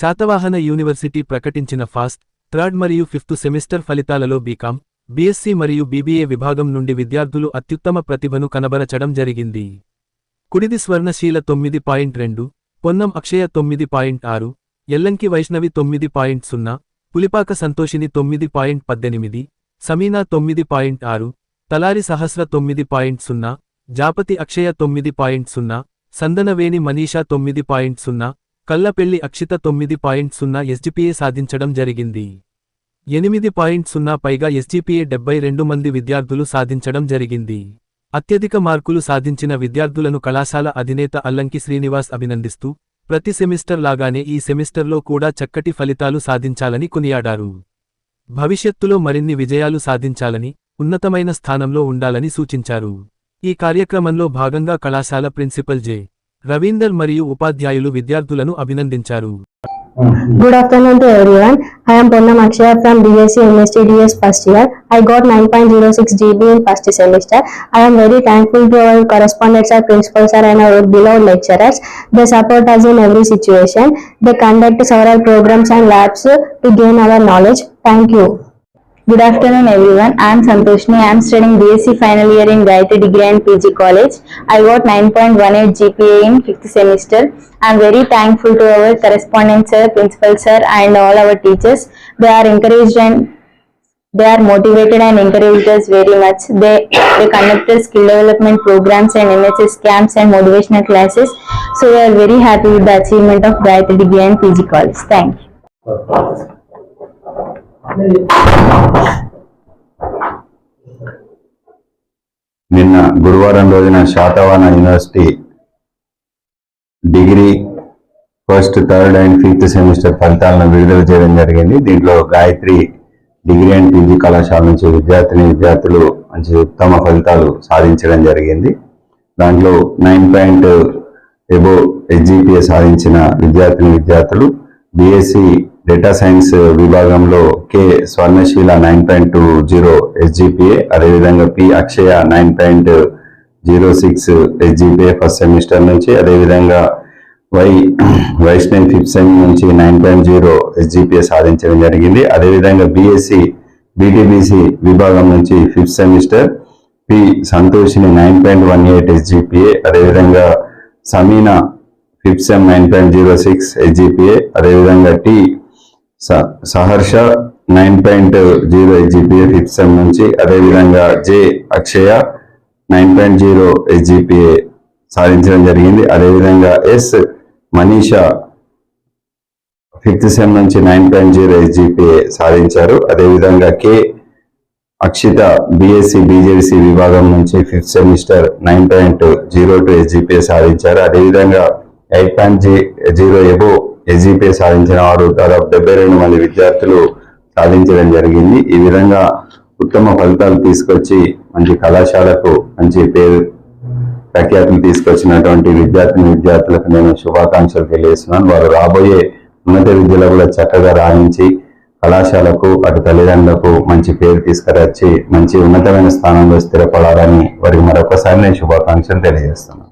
Satavahana university ప్రకటించిన first third మరియు fifth semester ఫలితాలలో బీకాం బీఎస్సీ మరియు బీబీఏ విభాగం నుండి విద్యార్థులు అత్యుత్తమ ప్రతిభను కనబరచడం జరిగింది. కుడిది స్వర్ణశీల తొమ్మిది పాయింట్ రెండు పొన్నం అక్షయ తొమ్మిది పాయింట్ ఆరు ఎల్లంకి వైష్ణవి తొమ్మిది పాయింట్ సున్నా పులిపాక సంతోషిని తొమ్మిది పాయింట్ పద్దెనిమిది సమీనా తొమ్మిది పాయింట్ ఆరు తలారి సహస్ర తొమ్మిది పాయింట్ సున్నా జాపతి అక్షయ తొమ్మిది పాయింట్ సున్నా సందనవేణి మనీషా తొమ్మిది పాయింట్ సున్నా కల్లపెల్లి అక్షిత తొమ్మిది పాయింట్ సున్నా ఎస్జిపిఏ సాధించడం జరిగింది. ఎనిమిది పాయింట్ సున్నా పైగా ఎస్జిపిఏ డెబ్బై రెండు మంది విద్యార్థులు సాధించడం జరిగింది. అత్యధిక మార్కులు సాధించిన విద్యార్థులను కళాశాల అధినేత అల్లంకి శ్రీనివాస్ అభినందిస్తూ ప్రతి సెమిస్టర్ లాగానే ఈ సెమిస్టర్లో కూడా చక్కటి ఫలితాలు సాధించాలని కొనియాడారు. భవిష్యత్తులో మరిన్ని విజయాలు సాధించాలని ఉన్నతమైన స్థానంలో ఉండాలని సూచించారు. ఈ కార్యక్రమంలో భాగంగా కళాశాల ప్రిన్సిపల్ జె. రవీందర్ మరియు ఉపాధ్యాయులు విద్యార్థులను అభినందించారు Good afternoon to everyone. I am Ponnam Akshaya from BSc MSc DS first year. I got 9.06 GB in first semester. I am very thankful to our correspondents, our principals, sir, and our beloved lecturers. They support us in every situation. They conduct several programs and labs to gain our knowledge. Thank you. Good afternoon everyone. I am Santoshni. I am studying BSc final year in Gayatri Degree and PG College. I got 9.18 GPA in 5th semester. I am very thankful to our correspondent sir, principal sir and all our teachers. They are encouraged and they are motivated and encouraged us very much. They, they conducted skill development programs and NHS camps and motivational classes. So we are very happy with the achievement of Gayatri Degree and PG College. Thank you. నిన్న గురువారం రోజున Satavahana university degree first third and fifth semester ఫలితాలను విడుదల చేయడం జరిగింది. దీంట్లో Gayatri degree and PG కళాశాల నుంచి విద్యార్థిని విద్యార్థులు మంచి ఉత్తమ ఫలితాలు సాధించడం జరిగింది. దాంట్లో నైన్ పాయింట్ ఎబో ఎస్జిపిఏ సాధించిన విద్యార్థిని విద్యార్థులు బిఎస్సి డేటా సైన్స్ విభాగంలో K Swarnasheela nine point two zero SGPA అదేవిధంగా P Akshaya nine point zero six SGPA first semester నుంచి అదేవిధంగా వై వైష్ణవి ఫిఫ్త్ సెమ్ నుంచి నైన్ పాయింట్ జీరో ఎస్జిపిఏ సాధించడం జరిగింది. అదేవిధంగా బిఎస్సి బీటీబీసీ విభాగం నుంచి fifth semester P Santoshini nine point one eight SGPA అదేవిధంగా Sameena fifth sem nine point zero six HGPA అదేవిధంగా టి స- Saharsha nine point zero HGPA fifth sem నుంచి అదేవిధంగా J Akshaya nine point zero HGPA సాధించడం జరిగింది. అదేవిధంగా S Manisha fifth sem నుంచి nine point zero SGPA సాధించారు. అదేవిధంగా కే అక్షిత బిఎస్సి బీజేసీ విభాగం నుంచి fifth semester nine point zero two SGPA సాధించారు. అదేవిధంగా ఎయిట్ పాయింట్ జీ జీరో ఎబో ఎస్జిపిఏ సాధించిన వారు దాదాపు డెబ్బై రెండు మంది విద్యార్థులు సాధించడం జరిగింది. ఈ విధంగా ఉత్తమ ఫలితాలు తీసుకొచ్చి మంచి కళాశాలకు మంచి పేరు ప్రఖ్యాతులు తీసుకొచ్చినటువంటి విద్యార్థిని విద్యార్థులకు నేను శుభాకాంక్షలు తెలియజేస్తున్నాను. వారు రాబోయే ఉన్నత విద్యలో కూడా చక్కగా రాణించి కళాశాలకు అటు తల్లిదండ్రులకు మంచి పేరు తీసుకురచ్చి మంచి ఉన్నతమైన స్థానంలో స్థిరపడాలని వారికి మరొకసారి నేను శుభాకాంక్షలు తెలియజేస్తున్నాను.